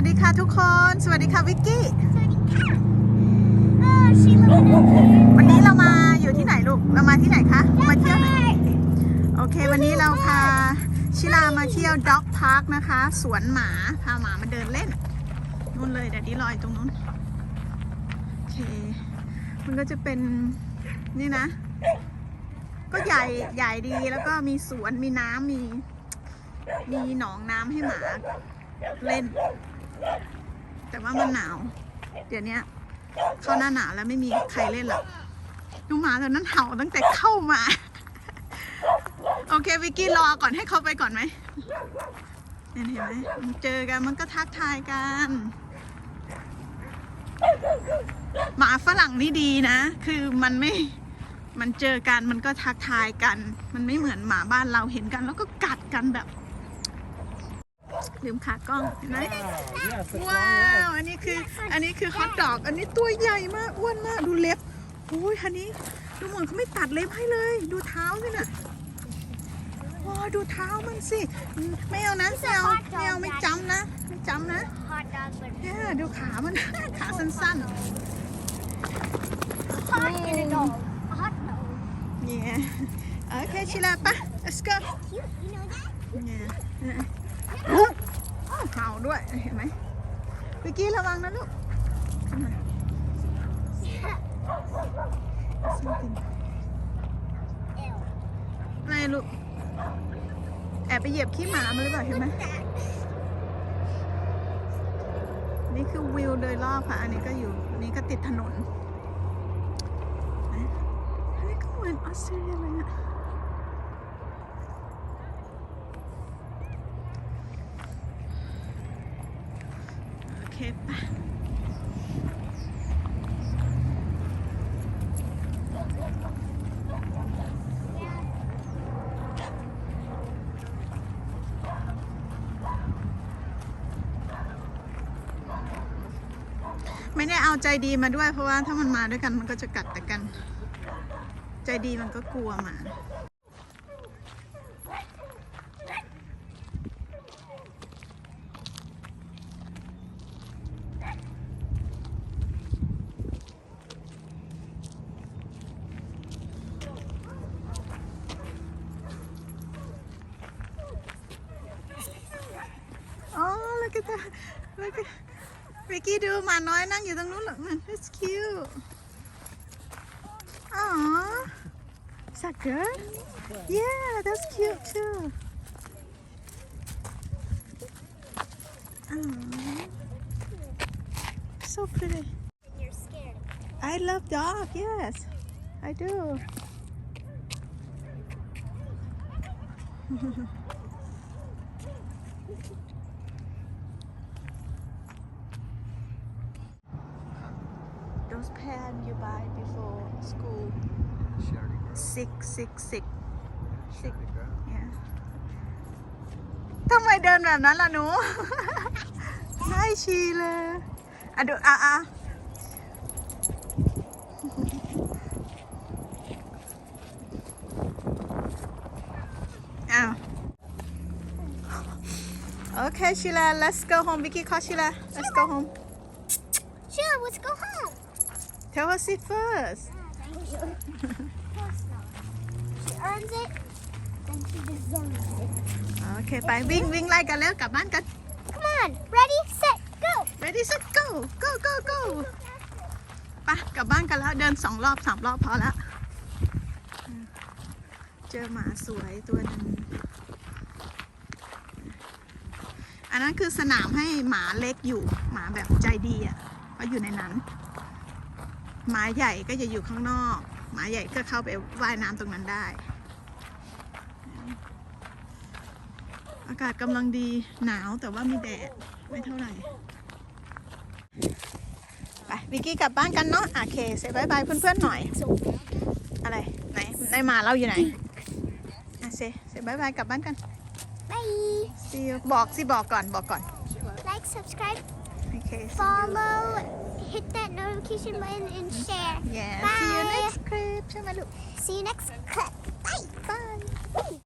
วัสดีค่ะทุกคน สวัสดีค่ะวิกกี้ สวัสดีค่ะเออชิลล์วันนี้เรามาอยู่ที่ไหนลูก เรามาที่ไหนคะ มาเที่ยวไหนโอเค วันนี้เราพาชิลามาเที่ยวด็อกพาร์คนะคะ สวนหมา พาหมามาเดินเล่น นู่นเลยเดี๋ยวดีลอยตรงนู้น โอเค มันก็จะเป็นนี่นะ ก็ใหญ่ใหญ่ดี แล้วก็มีสวน มีน้ำมี มีหนองน้ำให้หมาเล่น แต่ว่ามันหนาว เดี๋ยวนี้เข้าหน้าหนาวแล้วไม่มีใครเล่นหรอกดูหมาตัวนั้นเห่าตั้งแต่เข้ามา โอเควิกกี้รอก่อนให้เขาไปก่อนไหมเนี่ยเห็นไหมมันเจอกันมันก็ทักทายกัน หมาฝรั่งนี่ดีนะ คือมันไม่มันเจอกันมันก็ทักทายกัน มันไม่เหมือนหมาบ้านเราเห็นกัน แล้วก็กัดกันแบบ ลืมขากล้องเห็นไหม Yes, that's ว้า long วอันนี้คืออันนี้คือฮอตดอกอันนี้ตัวใหญ่มากอ้วนมากดูเล็บโอ้ยคันนี้ดูเหมือนเขาไม่ตัดเล็บให้เลย ดูเท้าสิน่ะว้าวดูเท้ามันสิไม่เอานะไม่เอาไม่เอาไม่จำนะไม่จำนะฮอตดอกเหมือนเนี่ยดูขามันขาสั้นฮอตกินดอกฮอตดอกๆเนี่ยโอเคชิลาปะ let's go cute you know that เห่าด้วยเห็นไหมวิกกี้ระวังนะลูกอะไรลูก แอบไปเหยียบขี้หมามาหรือเปล่าเห็นไหมนี่คือวิวโดยรอบค่ะ อันนี้ก็อยู่อันนี้ก็ติดถนนนะอันนี้ก็เหมือนออสเตรเลียเลยอะ เคปะไม่ได้เอาใจดีมาด้วยเพราะว่าถ้ามันมาด้วยกันมันก็จะกัดแต่กัน ใจดีมันก็กลัวหมา อ๋อ look at that look at วิกกี้ดูหมาน้อยนั่งอยู่ตรงนู้นเหรอ that's cute อ๋อ is that good yeah that's cute too Aw. so pretty you're scared I love dog yes I do those pants you buy before school Sherry girl. six six six Sherry girl. yeah ทำไมเดินแบบนั้นล่ะหนู ใช่ชีเลยอ่ะดูอ่ะอ่ะอ้าว โอเคชิลา let's go home วิกกี้ call ชิลา let's go home sure let's go home Tell her sit first thank you of course not she earns it then she deserves it โอเคไปวิ่งวิ่งไล่กันแล้วกลับบ้านกัน come on ready set go ready set go go go go ไปกลับบ้านกันแล้วเดินสองรอบสามรอบพอละเจอหมาสวยตัวหนึงอันนั้นคือสนามให้หมาเล็กอยู่หมาแบบใจดีอะก็อยู่ในนั้น หมาใหญ่ก็จะอยู่ข้างนอกหมาใหญ่ก็เข้าไปว่ายน้ำตรงนั้นได้ อากาศกำลังดีหนาวแต่ว่ามีแดดไม่เท่าไหร่ไปวิกกี้กลับบ้านกันเนาะโอเคเสร็จบายบายเพื่อนๆหน่อย อะไรไหนในหมาเราอยู่ไหนอะเซเสร็จบายบายกลับบ้านกัน bye See you บอกสิบอกก่อนบอกก่อน like subscribe Okay. Follow, hit that notification button, and share. Yeah. Bye. See you next clip. See you next clip. Bye. Bye.